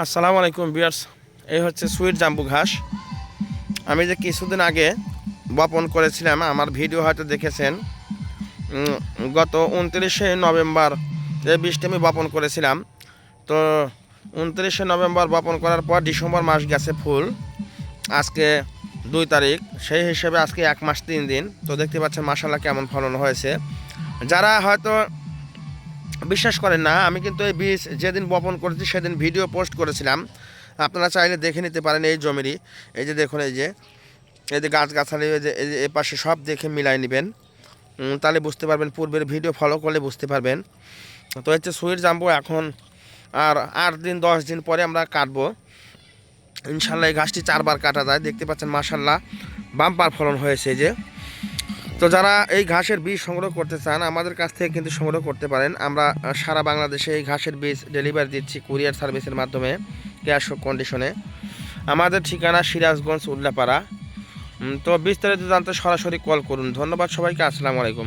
আসসালামু আলাইকুম বিয়ার্স এই হচ্ছে সুইট জাম্বু ঘাস। আমি যে কিছুদিন আগে বপন করেছিলাম, আমার ভিডিও হয়তো দেখেছেন। গত উনত্রিশে নভেম্বর যে বীজটি আমি বপন করেছিলাম। তো উনত্রিশে নভেম্বর বপন করার পর ডিসেম্বর মাস গেছে ফুল। আজকে দুই তারিখ, সেই হিসেবে আজকে এক মাস তিন দিন। তো দেখতে পাচ্ছেন মাসাল্লাহ কেমন ফলন হয়েছে। যারা হয়তো বিশ্বাস করেন না, আমি কিন্তু এই বীজ যেদিন বপন করেছি সেদিন ভিডিও পোস্ট করেছিলাম। আপনারা চাইলে দেখে নিতে পারেন এই জমিরই এই যে দেখুন, এই যে এই যে গাছগাছালি, এই যে, এই পাশে সব দেখে মিলাই নেবেন। তাহলে বুঝতে পারবেন, পূর্বের ভিডিও ফলো করলে বুঝতে পারবেন। তো হচ্ছে সুইট জাম্বো এখন আর, আট দিন, দশ দিন পরে আমরা কাটবো। ইনশাল্লাহ এই গাছটি চারবার কাটা যায়। দেখতে পাচ্ছেন মাসাল্লাহ বাম্পার ফলন হয়েছে যে। তো যারা এই ঘাসের বীজ সংগ্রহ করতে চান, আমাদের কাছ থেকে কিন্তু সংগ্রহ করতে পারেন। আমরা সারা বাংলাদেশে এই ঘাসের বীজ ডেলিভারি দিচ্ছি কুরিয়ার সার্ভিসের মাধ্যমে ক্যাশ কন্ডিশনে। আমাদের ঠিকানা সিরাজগঞ্জ উল্লাপাড়া। তো বিস্তারিত জানতে সরাসরি কল করুন। ধন্যবাদ সবাইকে, আসসালামু আলাইকুম।